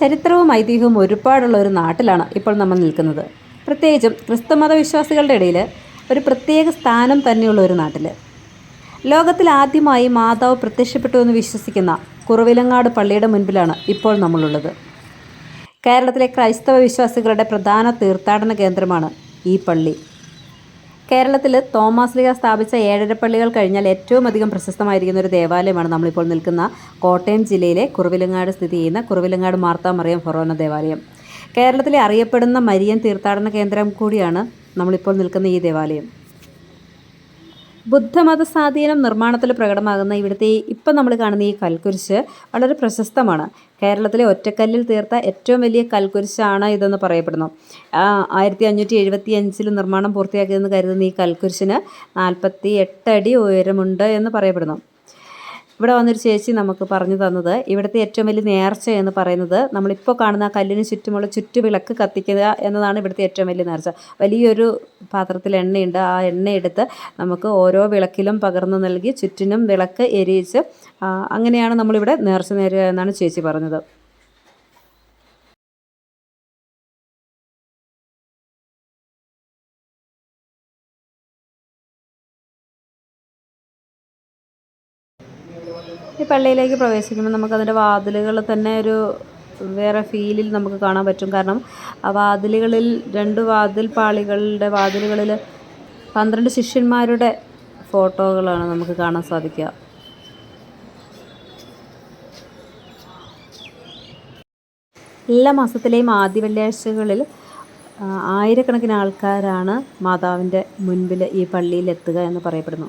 ചരിത്രവും ഐതിഹ്യവും ഒരുപാടുള്ള ഒരു നാട്ടിലാണ് ഇപ്പോൾ നമ്മൾ നിൽക്കുന്നത്. പ്രത്യേകിച്ചും ക്രിസ്തുമത വിശ്വാസികളുടെ ഇടയിൽ ഒരു പ്രത്യേക സ്ഥാനം തന്നെയുള്ള ഒരു നാട്ടിൽ. ലോകത്തിൽ ആദ്യമായി മാതാവ് പ്രത്യക്ഷപ്പെട്ടു എന്ന് വിശ്വസിക്കുന്ന കുറവിലങ്ങാട് പള്ളിയുടെ മുൻപിലാണ് ഇപ്പോൾ നമ്മളുള്ളത്. കേരളത്തിലെ ക്രൈസ്തവ വിശ്വാസികളുടെ പ്രധാന തീർത്ഥാടന കേന്ദ്രമാണ് ഈ പള്ളി. കേരളത്തിൽ തോമാസ്ലിക സ്ഥാപിച്ച ഏഴരപ്പള്ളികൾ കഴിഞ്ഞാൽ ഏറ്റവും അധികം പ്രശസ്തമായിരിക്കുന്ന ഒരു ദേവാലയമാണ് നമ്മളിപ്പോൾ നിൽക്കുന്ന കോട്ടയം ജില്ലയിലെ കുറവിലങ്ങാട് സ്ഥിതി ചെയ്യുന്ന കുറവിലങ്ങാട് മാർത്താമറിയം ഫൊറോന ദേവാലയം. കേരളത്തിലെ അറിയപ്പെടുന്ന മരിയൻ തീർത്ഥാടന കേന്ദ്രം കൂടിയാണ് നമ്മളിപ്പോൾ നിൽക്കുന്ന ഈ ദേവാലയം. ബുദ്ധമത സ്വാധീനം നിർമ്മാണത്തിൽ പ്രകടമാകുന്ന ഇവിടുത്തെ ഇപ്പം നമ്മൾ കാണുന്ന ഈ കൽക്കുരിശ് വളരെ പ്രശസ്തമാണ്. കേരളത്തിലെ ഒറ്റക്കല്ലിൽ തീർത്ത ഏറ്റവും വലിയ കൽക്കുരിശാണ് ഇതെന്ന് പറയപ്പെടുന്നു. ആയിരത്തി അഞ്ഞൂറ്റി എഴുപത്തി അഞ്ചിൽ നിർമ്മാണം പൂർത്തിയാക്കിയതെന്ന് കരുതുന്ന ഈ കൽക്കുരിശിന് നാൽപ്പത്തി എട്ട് അടി ഉയരമുണ്ട് എന്ന് പറയപ്പെടുന്നു. ഇവിടെ വന്നൊരു ചേച്ചി നമുക്ക് പറഞ്ഞു തന്നത് ഇവിടുത്തെ ഏറ്റവും വലിയ നേർച്ച എന്ന് പറയുന്നത് നമ്മളിപ്പോൾ കാണുന്ന കല്ലിന് ചുറ്റുമുള്ള ചുറ്റുവിളക്ക് കത്തിക്കുക എന്നതാണ് ഇവിടുത്തെ ഏറ്റവും വലിയ നേർച്ച. വലിയൊരു പാത്രത്തിൽ എണ്ണയുണ്ട്. ആ എണ്ണയെടുത്ത് നമുക്ക് ഓരോ വിളക്കിലും പകർന്നു നൽകി ചുറ്റിനും വിളക്ക് എരിയിച്ച് അങ്ങനെയാണ് നമ്മളിവിടെ നേർച്ച നേരുക എന്നാണ് ചേച്ചി പറഞ്ഞത്. ഈ പള്ളിയിലേക്ക് പ്രവേശിക്കുമ്പോൾ നമുക്കതിന്റെ വാതിലുകൾ തന്നെ ഒരു വേറെ ഫീലിൽ നമുക്ക് കാണാൻ പറ്റും. കാരണം ആ വാതിലുകളിൽ രണ്ട് വാതിൽ പാളികളുടെ വാതിലുകളിൽ പന്ത്രണ്ട് ശിഷ്യന്മാരുടെ ഫോട്ടോകളാണ് നമുക്ക് കാണാൻ സാധിക്കുക. എല്ലാ മാസത്തിലെയും ആദ്യ വെള്ളിയാഴ്ചകളിൽ ആയിരക്കണക്കിന് ആൾക്കാരാണ് മാതാവിന്റെ മുൻപിൽ ഈ പള്ളിയിൽ എത്തുക എന്ന് പറയപ്പെടുന്നു.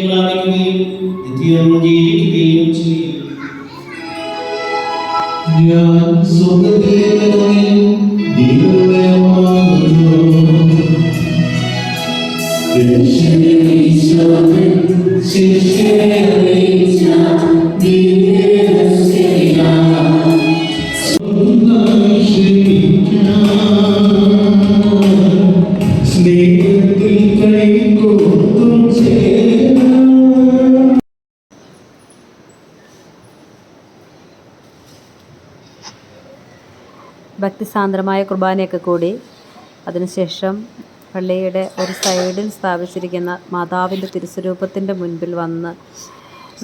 സാധനം രക്ഷയും സ്വർഗരാജ്യത്തിൽ നിത്യജീവനും കാണാവട്ടെ ജീവിക്കുകയും ചെയ്യും ഞാൻ സ്വർഗ്ഗത്തിലേക്ക് ദൈവമയമാകുന്നു. രക്ഷകനീശോവിൻ ശിഷ്യരെ ഭക്തിസാന്ദ്രമായ കുർബാനയൊക്കെ കൂടി. അതിനുശേഷം പള്ളിയുടെ ഒരു സൈഡിൽ സ്ഥാപിച്ചിരിക്കുന്ന മാതാവിന്റെ തിരുസ്വരൂപത്തിന്റെ മുൻപിൽ വന്ന്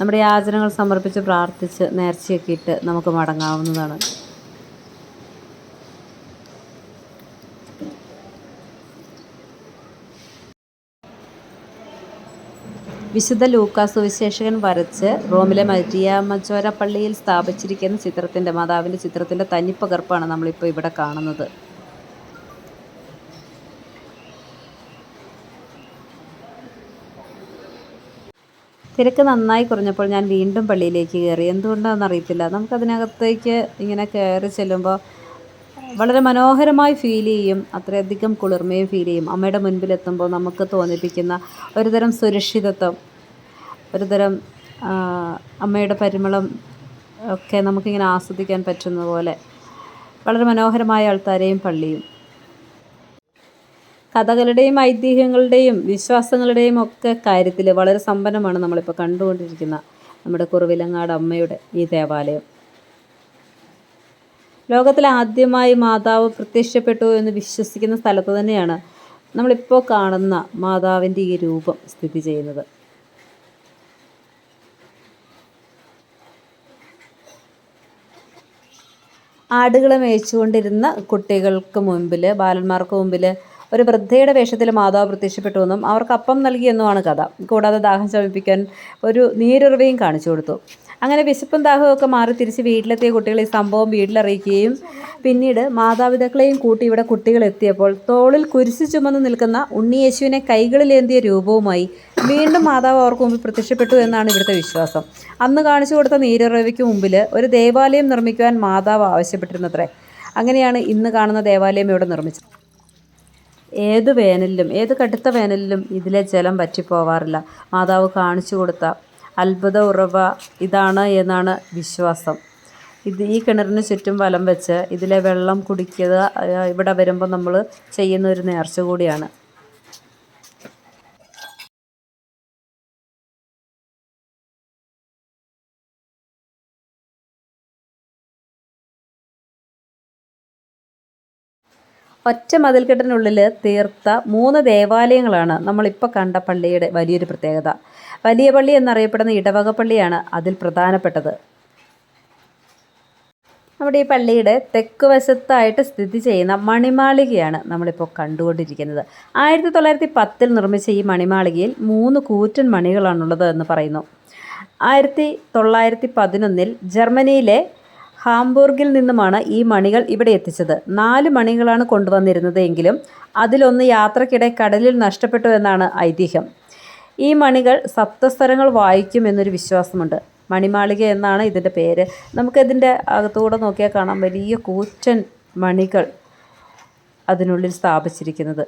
നമ്മുടെ യാചനകൾ സമർപ്പിച്ച് പ്രാർത്ഥിച്ച് നേർച്ചയൊക്കെ ഇട്ട് നമുക്ക് മടങ്ങാവുന്നതാണ്. വിശുദ്ധ ലൂക്കാ സുവിശേഷകൻ വരച്ച് റോമിലെ മരിയാമച്ചോര പള്ളിയിൽ സ്ഥാപിച്ചിരിക്കുന്ന ചിത്രത്തിന്റെ മാതാവിന്റെ ചിത്രത്തിന്റെ തനിപ്പകർപ്പാണ് നമ്മളിപ്പോൾ ഇവിടെ കാണുന്നത്. തിരക്ക് നന്നായി കുറഞ്ഞപ്പോൾ ഞാൻ വീണ്ടും പള്ളിയിലേക്ക് കയറി. എന്തുകൊണ്ടാണെന്ന് അറിയത്തില്ല നമുക്കതിനകത്തേക്ക് ഇങ്ങനെ കയറി ചെല്ലുമ്പോൾ വളരെ മനോഹരമായി ഫീൽ ചെയ്യും. അത്രയധികം കുളിർമയും ഫീൽ ചെയ്യും. അമ്മയുടെ മുൻപിലെത്തുമ്പോൾ നമുക്ക് തോന്നിപ്പിക്കുന്ന ഒരുതരം സുരക്ഷിതത്വം ഒരുതരം അമ്മയുടെ പരിമളം ഒക്കെ നമുക്കിങ്ങനെ ആസ്വദിക്കാൻ പറ്റുന്ന പോലെ വളരെ മനോഹരമായ ആൾത്താരെയും പള്ളിയും. കഥകളുടെയും ഐതിഹ്യങ്ങളുടെയും വിശ്വാസങ്ങളുടെയും ഒക്കെ കാര്യത്തിൽ വളരെ സമ്പന്നമാണ് നമ്മളിപ്പോൾ കണ്ടുകൊണ്ടിരിക്കുന്ന നമ്മുടെ കുറവിലങ്ങാട് അമ്മയുടെ ഈ ദേവാലയം. ലോകത്തിൽ ആദ്യമായി മാതാവ് പ്രത്യക്ഷപ്പെട്ടു എന്ന് വിശ്വസിക്കുന്ന സ്ഥലത്ത് തന്നെയാണ് നമ്മളിപ്പോൾ കാണുന്ന മാതാവിന്റെ ഈ രൂപം സ്ഥിതി ചെയ്യുന്നത്. ആടുകളെ മേയിച്ചുകൊണ്ടിരുന്ന കുട്ടികൾക്ക് മുമ്പിൽ ബാലന്മാർക്ക് മുമ്പിൽ ഒരു വൃദ്ധയുടെ വേഷത്തിൽ മാതാവ് പ്രത്യക്ഷപ്പെട്ടു എന്നും അവർക്ക് അപ്പം നൽകിയെന്നുമാണ് കഥ. കൂടാതെ ദാഹം ശമിപ്പിക്കാൻ ഒരു നീരുറവയും കാണിച്ചു കൊടുത്തു. അങ്ങനെ വിശപ്പും ദാഹവും ഒക്കെ മാറി തിരിച്ച് വീട്ടിലെത്തിയ കുട്ടികൾ ഈ സംഭവം വീട്ടിലറിയിക്കുകയും പിന്നീട് മാതാപിതാക്കളെയും കൂട്ടി ഇവിടെ കുട്ടികൾ എത്തിയപ്പോൾ തോളിൽ കുരിശു ചുമന്ന് നിൽക്കുന്ന ഉണ്ണിയേശുവിനെ കൈകളിലേന്തിയ രൂപവുമായി വീണ്ടും മാതാവ് അവർക്ക് മുമ്പിൽ പ്രത്യക്ഷപ്പെട്ടു എന്നാണ് ഇവിടുത്തെ വിശ്വാസം. അന്ന് കാണിച്ചു കൊടുത്ത നീരുറവയ്ക്ക് മുമ്പിൽ ഒരു ദേവാലയം നിർമ്മിക്കുവാൻ മാതാവ് ആവശ്യപ്പെട്ടിരുന്നത്രേ. അങ്ങനെയാണ് ഇന്ന് കാണുന്ന ദേവാലയം ഇവിടെ നിർമ്മിച്ചത്. ഏത് വേനലിലും ഏത് കടുത്ത വേനലിലും ഇതിലെ ജലം പറ്റിപ്പോവാറില്ല മാതാവ് കാണിച്ചു കൊടുത്ത അത്ഭുത ഉറവ ഇതാണ് എന്നാണ് വിശ്വാസം. ഇത് ഈ കിണറിന് ചുറ്റും വലം വെച്ച് ഇതിലെ വെള്ളം കുടിക്കുക ഇവിടെ വരുമ്പോൾ നമ്മൾ ചെയ്യുന്ന ഒരു നേർച്ച കൂടിയാണ്. ഒറ്റ മതിൽക്കെട്ടിനുള്ളിൽ തീർത്ത മൂന്ന് ദേവാലയങ്ങളാണ് നമ്മളിപ്പോൾ കണ്ട പള്ളിയുടെ വലിയൊരു പ്രത്യേകത. വലിയ പള്ളി എന്നറിയപ്പെടുന്ന ഇടവക പള്ളിയാണ് അതിൽ പ്രധാനപ്പെട്ടത്. നമ്മുടെ ഈ പള്ളിയുടെ തെക്ക് വശത്തായിട്ട് സ്ഥിതി ചെയ്യുന്ന മണിമാളികയാണ് നമ്മളിപ്പോൾ കണ്ടുകൊണ്ടിരിക്കുന്നത്. ആയിരത്തി തൊള്ളായിരത്തി പത്തിൽ നിർമ്മിച്ച ഈ മണിമാളികയിൽ മൂന്ന് കൂറ്റൻ മണികളാണുള്ളത് എന്ന് പറയുന്നു. ആയിരത്തി തൊള്ളായിരത്തി പതിനൊന്നിൽ ജർമ്മനിയിലെ ഹാംബൂർഗിൽ നിന്നുമാണ് ഈ മണികൾ ഇവിടെ എത്തിച്ചത്. നാല് മണികളാണ് കൊണ്ടുവന്നിരുന്നത് എങ്കിലും അതിലൊന്ന് യാത്രക്കിടെ കടലിൽ നഷ്ടപ്പെട്ടു എന്നാണ് ഐതിഹ്യം. ഈ മണികൾ സപ്തസ്വരങ്ങൾ വായിക്കും എന്നൊരു വിശ്വാസമുണ്ട്. മണിമാളിക എന്നാണ് ഇതിന്റെ പേര്. നമുക്കിതിന്റെ അകത്തുകൂടെ നോക്കിയാൽ കാണാം വലിയ കൂറ്റൻ മണികൾ അതിനുള്ളിൽ സ്ഥാപിച്ചിരിക്കുന്നത്.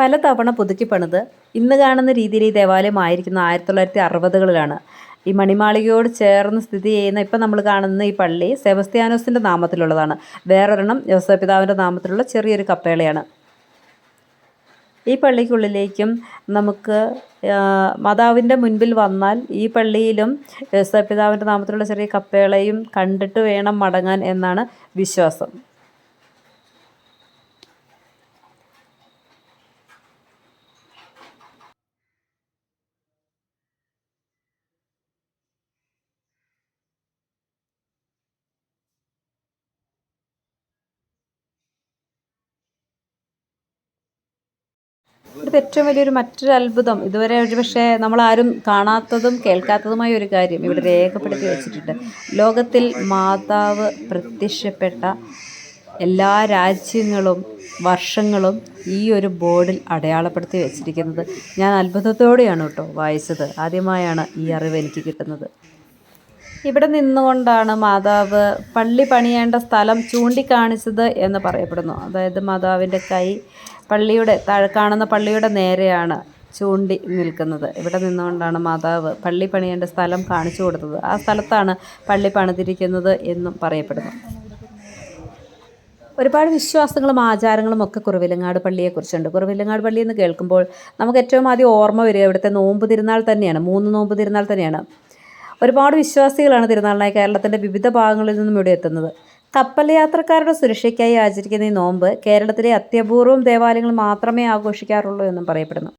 പലതവണ പുതുക്കി പണിത് ഇന്ന് കാണുന്ന രീതിയിൽ ഈ ദേവാലയം ആയിരിക്കുന്ന ആയിരത്തി തൊള്ളായിരത്തി അറുപതുകളിലാണ് ഈ മണിമാളികയോട് ചേർന്ന് സ്ഥിതി ചെയ്യുന്ന ഇപ്പം നമ്മൾ കാണുന്ന ഈ പള്ളി സെബസ്ത്യാനോസിന്റെ നാമത്തിലുള്ളതാണ്. വേറൊരെണ്ണം യോസപിതാവിന്റെ നാമത്തിലുള്ള ചെറിയൊരു കപ്പേളയാണ്. ഈ പള്ളിക്കുള്ളിലേക്കും നമുക്ക് മാതാവിന്റെ മുൻപിൽ വന്നാൽ ഈ പള്ളിയിലും യോസപിതാവിന്റെ നാമത്തിലുള്ള ചെറിയ കപ്പേളയും കണ്ടിട്ട് വേണം മടങ്ങാൻ എന്നാണ് വിശ്വാസം. ഇവിടുത്തെ ഏറ്റവും വലിയൊരു മറ്റൊരു അത്ഭുതം. ഇതുവരെ ഒരു പക്ഷേ നമ്മളാരും കാണാത്തതും കേൾക്കാത്തതുമായ ഒരു കാര്യം ഇവിടെ രേഖപ്പെടുത്തി വെച്ചിട്ടുണ്ട്. ലോകത്തിൽ മാതാവ് പ്രത്യക്ഷപ്പെട്ട എല്ലാ രാജ്യങ്ങളും വർഷങ്ങളും ഈ ഒരു ബോർഡിൽ അടയാളപ്പെടുത്തി വെച്ചിരിക്കുന്നത്. ഞാൻ അത്ഭുതത്തോടെയാണ് കേട്ടോ വായിച്ചത്. ആദ്യമായാണ് ഈ അറിവ് എനിക്ക് കിട്ടുന്നത്. ഇവിടെ നിന്നുകൊണ്ടാണ് മാതാവ് പള്ളി പണിയേണ്ട സ്ഥലം ചൂണ്ടിക്കാണിച്ചത് എന്ന് പറയപ്പെടുന്നു. അതായത് മാതാവിന്റെ കൈ പള്ളിയുടെ താഴെ കാണുന്ന പള്ളിയുടെ നേരെയാണ് ചൂണ്ടി നിൽക്കുന്നത്. ഇവിടെ നിന്നുകൊണ്ടാണ് മാതാവ് പള്ളി പണിയേണ്ട സ്ഥലം കാണിച്ചു കൊടുത്തത്. ആ സ്ഥലത്താണ് പള്ളി പണിതിരിക്കുന്നത് എന്നും പറയപ്പെടുന്നു. ഒരുപാട് വിശ്വാസങ്ങളും ആചാരങ്ങളും ഒക്കെ കുറവിലങ്ങാട് പള്ളിയെക്കുറിച്ചുണ്ട്. കുറവിലങ്ങാട് പള്ളി എന്ന് കേൾക്കുമ്പോൾ നമുക്ക് ഏറ്റവും ആദ്യം ഓർമ്മ വരിക ഇവിടുത്തെ നോമ്പ് തിരുനാൾ തന്നെയാണ്. മൂന്ന് നോമ്പ് തിരുനാൾ തന്നെയാണ്. ഒരുപാട് വിശ്വാസികളാണ് തിരുനാളിനായി കേരളത്തിന്റെ വിവിധ ഭാഗങ്ങളിൽ നിന്നും ഇവിടെ എത്തുന്നത്. കപ്പൽ യാത്രക്കാരുടെ സുരക്ഷയ്ക്കായി ആചരിക്കുന്ന ഈ നോമ്പ് കേരളത്തിലെ അത്യപൂർവം ദേവാലയങ്ങൾ മാത്രമേ ആഘോഷിക്കാറുള്ളൂ എന്നും പറയപ്പെടുന്നു.